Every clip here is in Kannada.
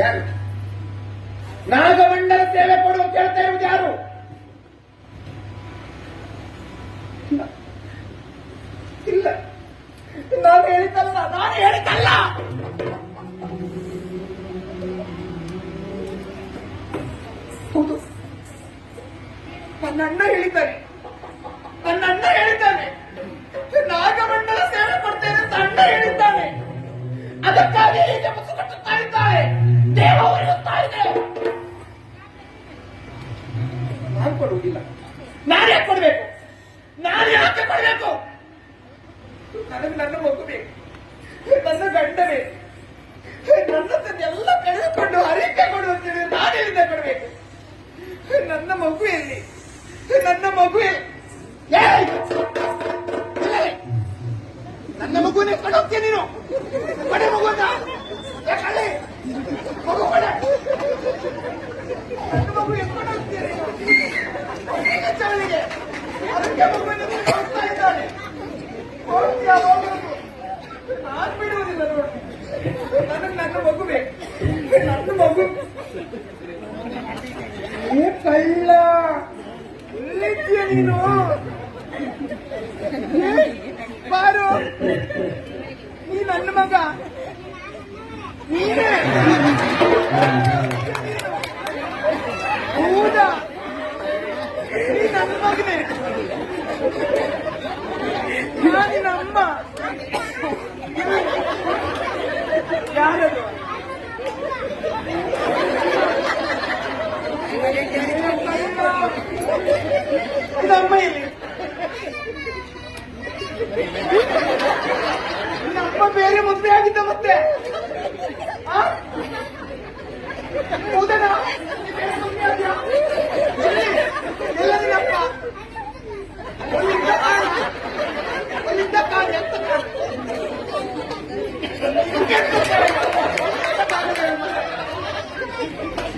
ಯಾರು? ನಾಗಮಂಡಲ ಸೇವೆ ಕೊಡು ಅಂತ ಹೇಳ್ತಾ ಇರೋದು ಯಾರು? ಇಲ್ಲ. ನಾನು ಹೇಳಿದ್ದಲ್ಲ ನಾನು ಹೇಳಿದ್ದಲ್ಲ. ಹೌದು. ನನ್ನ ಅಣ್ಣ ಹೇಳಿದ್ದಾರೆ. ಕೊಡುವುದಿಲ್ಲ. ನಾನು ಯಾಕೆ ಕೊಡ್ಬೇಕು. ನಾನು ಯಾಕೆ ಕೊಡಬೇಕು. ನನಗೆ ನನ್ನ ಮಗು ಬೇಕು. ನನ್ನ ಗಂಡ ಬೇಕು. ನನ್ನದನ್ನೆಲ್ಲ ಕಳೆದುಕೊಂಡು ಹರಿಕೆ ಕೊಡುವಂತೇಳಿ ನಾನು ಎಲ್ಲಿಂದ ಕೊಡ್ಬೇಕು. ನನ್ನ ಮಗು ಎಲ್ಲಿ? ನನ್ನ ಮಗು! ನನ್ನ ಮಗುನೇ ಕಳೋಗ್ತೀಯ ನೀನು? ಕಡೆ ಮಗು ಅಂತ! ಮಗು ಕಡೆ. ನನ್ನ ಮಗು ಎತ್ಕೊಂಡು ಬಿಡುವುದಿಲ್ಲ ನೋಡಿ ನನ್ನ ಮಗು ಬೇಕು ನನ್ನ ಮಗು ಕಳ್ಳ ಎಲ್ಲಿದ್ದೀಯ ನೀನು ಬಾರು. ನೀ ನನ್ನ ಮಗ. ಯಾರದು? ಇದಮ್ಮ ಇಲ್ಲಿ. ನಮ್ಮ ಬೇರೆ ಮದುವೆ ಆಗಿದ್ದ ಮತ್ತೆ?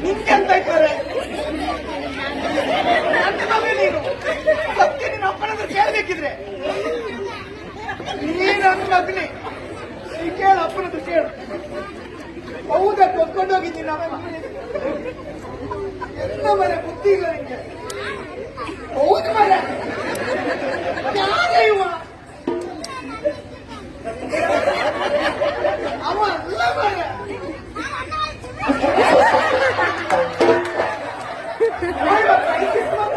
ನಿಮ್ಗೆಲ್ ಬೇಕಾರೆ ನನ್ನ ಮಗ ನೀನು. ಸತ್ಯ ನಿನ್ನ ಅಪ್ಪನ ಹತ್ರ ಕೇಳ್ಬೇಕಿದ್ರೆ. ನೀ ನನ್ನ ಮಗನಿ. ನೀ ಕೇಳ ಅಪ್ಪನ ಹತ್ರ ಕೇಳು. ಹೌದಾ? ಕೊತ್ಕೊಂಡೋಗಿದ್ದೀನಿ ನಾನು ಎಲ್ಲ ಮನೆ ಬುದ್ಧಿ ಇಲ್ಲ ನಿಂಗೆ. ಹೌದು ಮನೆ